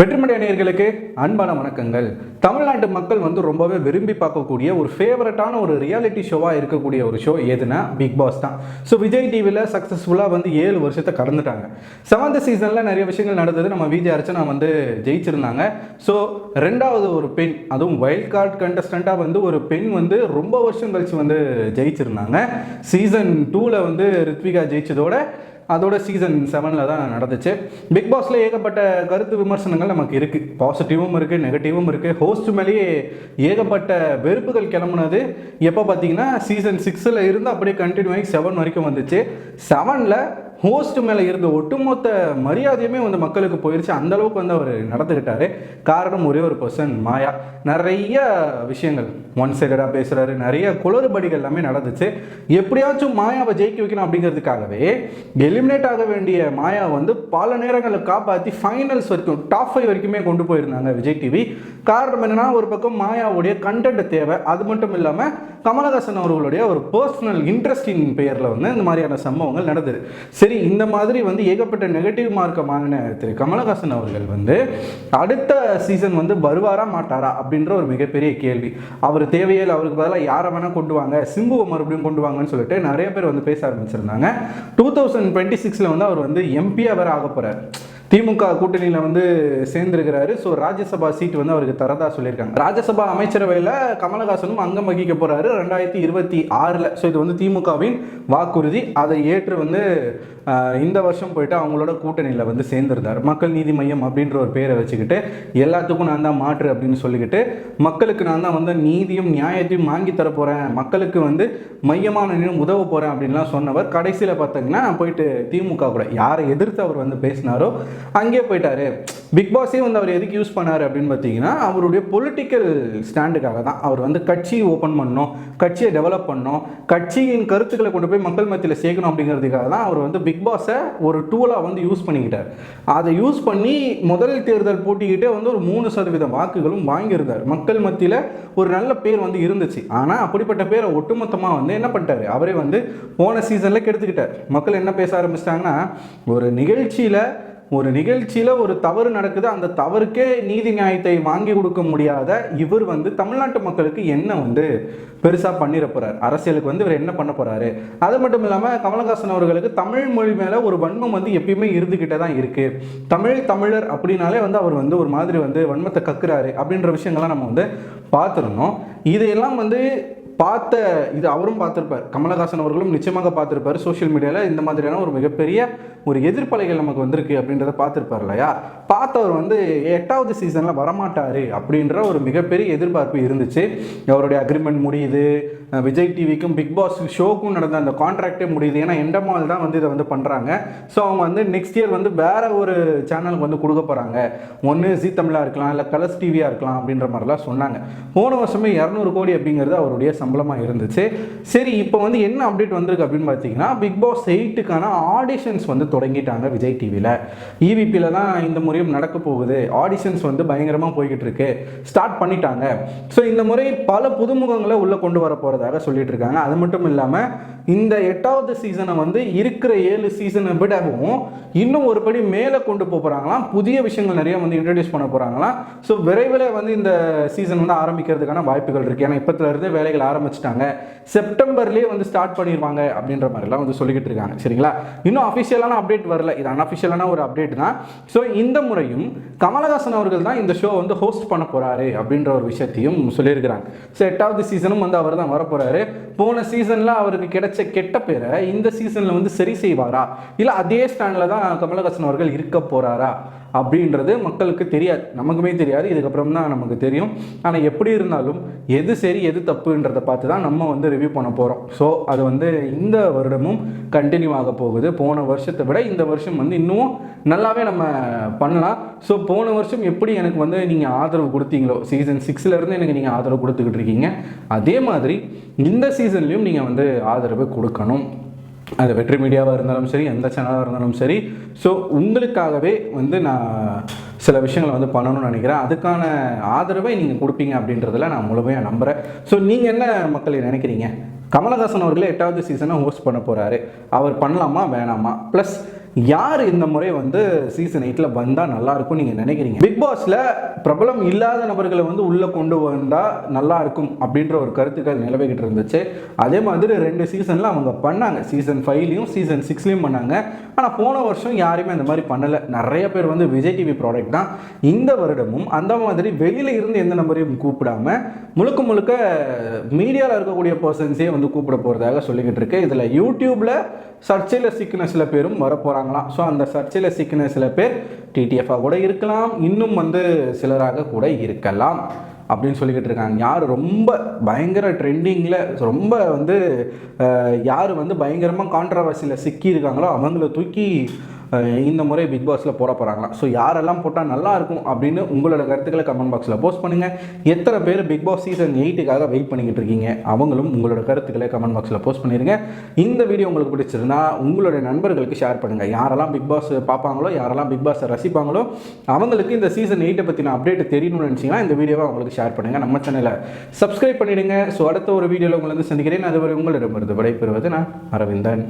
வெற்றிமடை அணியர்களுக்கு அன்பான வணக்கங்கள். தமிழ்நாட்டு மக்கள் வந்து ரொம்பவே விரும்பி பார்க்கக்கூடிய ஒரு ஃபேவரட்டான ஒரு ரியாலிட்டி ஷோவாக இருக்கக்கூடிய ஒரு ஷோ எதுனா பிக் பாஸ் தான். ஸோ விஜய் டிவியில் சக்ஸஸ்ஃபுல்லாக வந்து ஏழு வருஷத்தை கடந்துட்டாங்க. செவன்த் சீசனில் நிறைய விஷயங்கள் நடந்தது. நம்ம விஜய் அர்ச்சனா வந்து ஜெயிச்சிருந்தாங்க. ஸோ ரெண்டாவது ஒரு பெண் அதுவும் வைல்ட் கார்டு கண்டஸ்டண்ட்டாக வந்து ஒரு பெண் வந்து ரொம்ப வருஷம் கழிச்சு வந்து ஜெயிச்சிருந்தாங்க. சீசன் டூவில் வந்து ரித்விகா ஜெயிச்சதோட அதோட சீசன் செவனில் தான் நடந்துச்சு. பிக் பாஸில் ஏகப்பட்ட கருத்து விமர்சனங்கள் நமக்கு இருக்குது பாசிட்டிவும் இருக்குது நெகட்டிவும் இருக்குது ஹோஸ்ட் மேலேயே ஏகப்பட்ட வெறுப்புகள் கிளம்புனது. எப்போ பார்த்தீங்கன்னா சீசன் சிக்ஸில் இருந்து அப்படியே கண்டினியூ ஆகி செவன் வரைக்கும் வந்துச்சு. செவனில் ஹோஸ்ட் மேலே இருந்த ஒட்டுமொத்த மரியாதையுமே வந்து மக்களுக்கு போயிடுச்சு அந்த அளவுக்கு வந்து அவர் நடந்துக்கிட்டாரு காரணம் ஒரே ஒரு பர்சன் மாயா. நிறைய விஷயங்கள். ஒன் சைடடாக பேசுகிறாரு நிறைய குளறுபடிகள் எல்லாமே நடந்துச்சு. எப்படியாச்சும் மாயாவை ஜெயிக்க வைக்கணும் அப்படிங்கிறதுக்காகவே எலிமினேட் ஆக வேண்டிய மாயா வந்து பல நேரங்களில் காப்பாற்றி ஃபைனல்ஸ் வரைக்கும் டாப் ஃபைவ் வரைக்குமே கொண்டு போயிருந்தாங்க விஜய் டிவி காரணம் என்னென்னா ஒரு பக்கம் மாயாவுடைய கண்டென்ட் தேவை. அது மட்டும் இல்லாமல் கமலஹாசன் அவர்களுடைய ஒரு பர்சனல் இன்ட்ரெஸ்டிங் பெயரில் வந்து இந்த மாதிரியான சம்பவங்கள் நடந்தது. சரி இந்த மாதிரி வந்து ஏகப்பட்ட நெகட்டிவ் மார்க்கை வாங்கின திரு கமலஹாசன் அவர்கள் வந்து அடுத்த சீசன் வந்து வருவாரா மாட்டாரா அப்படின்ற ஒரு மிகப்பெரிய கேள்வி. அவர் தேவையில் அவருக்கு பதிலாக யாரை வேணால் கொண்டு வாங்க சிம்புவை மறுபடியும் கொண்டு வாங்கன்னு சொல்லிட்டு நிறைய பேர் வந்து பேச ஆரம்பிச்சிருந்தாங்க. டூ தௌசண்ட் டுவெண்ட்டி சிக்ஸில் வந்து அவர் வந்து எம்பியாக வேறு ஆக போகிறார் திமுக கூட்டணியில் வந்து சேர்ந்திருக்கிறாரு. ஸோ ராஜ்யசபா சீட் வந்து அவருக்கு தரதா சொல்லியிருக்காங்க. ராஜ்யசபா அமைச்சரவையில் கமலஹாசனும் அங்கம் வகிக்க போகிறாரு ரெண்டாயிரத்தி இருபத்தி ஆறில். ஸோ இது வந்து திமுகவின் வாக்குறுதி. அதை ஏற்று வந்து இந்த வருஷம் போயிட்டு அவங்களோட கூட்டணியில் வந்து சேர்ந்திருந்தார். மக்கள் நீதி மையம் அப்படின்ற ஒரு பேரை வச்சுக்கிட்டு எல்லாத்துக்கும் நான் தான் மாற்று அப்படின்னு சொல்லிக்கிட்டு மக்களுக்கு நான் தான் வந்து நீதியும் நியாயத்தையும் வாங்கி தர போகிறேன் மக்களுக்கு வந்து மையமான உதவ போகிறேன் அப்படின்லாம் சொன்னவர். கடைசியில் பார்த்தீங்கன்னா போயிட்டு திமுக கூட யாரை எதிர்த்து அவர் வந்து பேசினாரோ அங்கேயே போயிட்டாரு. பிக் பாஸே வந்து அவர் எதுக்கு யூஸ் பண்ணார் அப்படின்னு பார்த்தீங்கன்னா அவருடைய பொலிட்டிக்கல் ஸ்டாண்டுக்காக தான். அவர் வந்து கட்சி ஓப்பன் பண்ணணும் கட்சியை டெவலப் பண்ணணும் கட்சியின் கருத்துக்களை கொண்டு போய் மக்கள் மத்தியில் சேர்க்கணும் அப்படிங்கிறதுக்காக தான் அவர் வந்து பிக் பாஸை ஒரு டூலாக வந்து யூஸ் பண்ணிக்கிட்டார். அதை யூஸ் பண்ணி முதல் தேர்தல் போட்டிக்கிட்டே வந்து ஒரு மூணு சதவீத வாக்குகளும் வாங்கியிருந்தார். மக்கள் மத்தியில் ஒரு நல்ல பேர் வந்து இருந்துச்சு. ஆனால் அப்படிப்பட்ட பேரை ஒட்டுமொத்தமாக வந்து என்ன பண்ணிட்டாரு? அவரே வந்து போன சீசனில் கெடுத்துக்கிட்டார். மக்கள் என்ன பேச ஆரம்பிச்சிட்டாங்கன்னா ஒரு நிகழ்ச்சியில் ஒரு நிகழ்ச்சியில் ஒரு தவறு நடக்குது அந்த தவறுக்கே நீதி நியாயத்தை வாங்கி கொடுக்க முடியாத இவர் வந்து தமிழ்நாட்டு மக்களுக்கு என்ன வந்து பெருசாக பண்ணிட போறார்? அரசியலுக்கு வந்து இவர் என்ன பண்ண போறாரு? அது மட்டும் இல்லாமல் கமலஹாசன் அவர்களுக்கு தமிழ் மொழி மேலே ஒரு வன்மம் வந்து எப்பயுமே இருந்துக்கிட்டே தான் இருக்கு. தமிழ் தமிழர் அப்படின்னாலே வந்து அவர் வந்து ஒரு மாதிரி வந்து வன்மத்தை கக்குறாரு அப்படின்ற விஷயங்கள்லாம் நம்ம வந்து பார்த்துருந்தோம். இதையெல்லாம் வந்து பார்த்த இது அவரும் பார்த்துருப்பார். கமலஹாசன் அவர்களும் நிச்சயமாக பார்த்துருப்பார். சோஷியல் மீடியாவில் இந்த மாதிரியான ஒரு மிகப்பெரிய ஒரு எதிர்ப்பலைகள் நமக்கு வந்திருக்கு அப்படின்றத பார்த்துருப்பார் இல்லையா? பார்த்தவர் வந்து எட்டாவது சீசனில் வரமாட்டார் அப்படின்ற ஒரு மிகப்பெரிய எதிர்பார்ப்பு இருந்துச்சு. அவருடைய அக்ரிமெண்ட் முடியுது. விஜய் டிவிக்கும் பிக் பாஸ் ஷோக்கும் நடந்த அந்த கான்ட்ராக்டே முடியுது. ஏன்னா எண்டமால் தான் வந்து இதை வந்து பண்ணுறாங்க ஸோ அவங்க வந்து நெக்ஸ்ட் இயர் வந்து வேற ஒரு சேனலுக்கு வந்து கொடுக்க போகிறாங்க ஒன்று ஜி தமிழாக இருக்கலாம் இல்லை கலர்ஸ் டிவியாக இருக்கலாம் அப்படின்ற மாதிரிலாம் சொன்னாங்க. போன வருஷமே இரநூறு கோடி அப்படிங்கிறது அவருடைய சம்பளமாக இருந்துச்சு. சரி இப்போ வந்து என்ன அப்டேட் வந்திருக்கு அப்படின்னு பார்த்தீங்கன்னா பிக் பாஸ் எயிட்டுக்கான ஆடிஷன்ஸ் வந்து தொடங்கிட்டாங்க விஜய் டிவியில் இவிபியில் தான் இந்த முறையும் நடக்க போகுது. ஆடிஷன்ஸ் வந்து பயங்கரமாக போய்கிட்டு இருக்கு. ஸ்டார்ட் பண்ணிட்டாங்க. ஸோ இந்த முறை பல புதுமுகங்களை உள்ளே கொண்டு வர போகிறதாக சொல்லிட்டு இருக்காங்க. அது மட்டும் இல்லாமல் இந்த எட்டாவது சீசனை வந்து இருக்கிற ஏழு சீசனை விடவும் இன்னும் ஒரு படி மேலே கொண்டு போக போகிறாங்களாம் புதிய விஷயங்கள் நிறைய வந்து இன்ட்ரடியூஸ் பண்ண போகிறாங்களாம் ஸோ விரைவில் வந்து இந்த சீசன் வந்து ஆரம்பிக்கிறதுக்கான வாய்ப்புகள் இருக்குது ஏன்னா இப்போத்துலேருந்து வேலைகள் ஆரம்பிச்சிட்டாங்க. செப்டம்பர்லேயே வந்து ஸ்டார்ட் பண்ணிடுவாங்க அப்படின்ற மாதிரிலாம் வந்து சொல்லிக்கிட்டு இருக்காங்க. சரிங்களா? இன்னும் அஃபிஷியலான அப்டேட் வரல. இது அன்அஃபிஷியலான ஒரு அப்டேட் தான். ஸோ இந்த முறையும் கமலஹாசன் அவர்கள் தான் இந்த ஷோ வந்து ஹோஸ்ட் பண்ண போகிறாரு அப்படின்ற ஒரு விஷயத்தையும் சொல்லியிருக்கிறாங்க. ஸோ எட்டாவது சீசனும் வந்து அவர் தான் வரப்போகிறாரு போன சீசனில் அவருக்கு கிடைச்ச கெட்ட பேரை இந்த சீசனில் வந்து சரி செய்வாரா? இல்லை அதே ஸ்டாண்டில் தான் கமலஹாசன் அவர்கள் இருக்க போறாரா? அப்படின்றது மக்களுக்கு தெரியாது. நமக்குமே தெரியாது. இதுக்கப்புறம் தான் நமக்கு தெரியும். ஆனால் எப்படி இருந்தாலும் எது சரி எது தப்புன்றதை பார்த்து தான் நம்ம வந்து ரிவ்யூ பண்ண போகிறோம் ஸோ அது வந்து இந்த வருடமும் கண்டினியூ ஆக போகுது. போன வருஷத்தை விட இந்த வருஷம் வந்து இன்னும் நல்லாவே நம்ம பண்ணலாம். ஸோ போன வருஷம் எப்படி எனக்கு வந்து நீங்கள் ஆதரவு கொடுத்தீங்களோ சீசன் சிக்ஸ்லேருந்து எனக்கு நீங்கள் ஆதரவு கொடுத்துக்கிட்டு இருக்கீங்க அதே மாதிரி இந்த சீசன்லேயும் நீங்கள் வந்து ஆதரவு கொடுக்கணும். அது வெற்றி மீடியாவாக இருந்தாலும் சரி எந்த சேனலாக இருந்தாலும் சரி. ஸோ உங்களுக்காகவே வந்து நான் சில விஷயங்களை வந்து பண்ணணும்னு நினைக்கிறேன். அதுக்கான ஆதரவை நீங்கள் கொடுப்பீங்க அப்படின்றதில் நான் முழுமையாக நம்புகிறேன் ஸோ நீங்கள் என்ன மக்களை நினைக்கிறீங்க? கமலஹாசன் அவர்களே எட்டாவது சீசனை ஹோஸ்ட் பண்ண போகிறாரு அவர் பண்ணலாமா? வேணாமா? ப்ளஸ் யார் இந்த முறை வந்து சீசன் எயிட்டில் வந்தால் நல்லா இருக்கும் நீங்கள் நினைக்கிறீங்க? பிக் பாஸில் பிரபலம் இல்லாத நபர்களை வந்து உள்ளே கொண்டு வந்தால் நல்லா இருக்கும் அப்படின்ற ஒரு கருத்துக்கள் நிலவிக்கிட்டு இருந்துச்சு. அதே மாதிரி ரெண்டு சீசனில் அவங்க பண்ணாங்க. சீசன் ஃபைவ்லையும் சீசன் சிக்ஸ்லையும் பண்ணாங்க. ஆனால் போன வருஷம் யாருமே அந்த மாதிரி பண்ணலை. நிறைய பேர் வந்து விஜய் டிவி ப்ராடக்ட் தான். இந்த வருடமும் அந்த மாதிரி வெளியில் இருந்து எந்த நபரையும் கூப்பிடாம முழுக்க முழுக்க மீடியாவில் இருக்கக்கூடிய பர்சன்ஸே வந்து கூப்பிட போகிறதாக சொல்லிக்கிட்டு இருக்கு. இதில் யூடியூப்பில் சர்ச்சையில் சிக்கின சில பேரும் வரப்போகிறாங்க போகிறாங்களாம் ஸோ அந்த சர்ச்சையில் சிக்கின சில பேர் டிடிஎஃபாக கூட இருக்கலாம். இன்னும் வந்து சிலராக கூட இருக்கலாம் அப்படின்னு சொல்லிக்கிட்டு இருக்காங்க. யார் ரொம்ப பயங்கர ட்ரெண்டிங்கில் ரொம்ப வந்து யார் வந்து பயங்கரமாக கான்ட்ரவர்சியில் சிக்கியிருக்காங்களோ அவங்கள தூக்கி இந்த முறை பிக் பாஸில் போட போகிறாங்களாம் ஸோ யாரெல்லாம் போட்டால் நல்லா இருக்கும் அப்படின்னு உங்களோட கருத்துக்களை கமெண்ட் பாக்ஸில் போஸ்ட் பண்ணுங்கள் எத்தனை பேர் பிக் பாஸ் சீசன் எயிட்டுக்காக வெயிட் பண்ணிக்கிட்டு இருக்கீங்க? அவங்களும் உங்களோட கருத்துக்களை கமெண்ட் பாக்ஸில் போஸ்ட் பண்ணிடுங்க இந்த வீடியோ உங்களுக்கு பிடிச்சிருந்தா உங்களுடைய நண்பர்களுக்கு ஷேர் பண்ணுங்கள் யாரெல்லாம் பிக் பாஸ் பார்ப்பாங்களோ யாரெல்லாம் பிக் பாஸை ரசிப்பாங்களோ அவங்களுக்கு இந்த சீசன் எயிட்டை பற்றின அப்டேட் தெரியணும்னு நினச்சிங்கன்னா இந்த வீடியோவை அவங்களுக்கு ஷேர் பண்ணுங்கள் நம்ம சேனலை சப்ஸ்கிரைப் பண்ணிடுங்க. ஸோ அடுத்த ஒரு வீடியோவில் உங்களை வந்து சந்திக்கிறேன். அதுவரை உங்களிடமிருந்து விடைபெறுவது நான் அரவிந்தன்.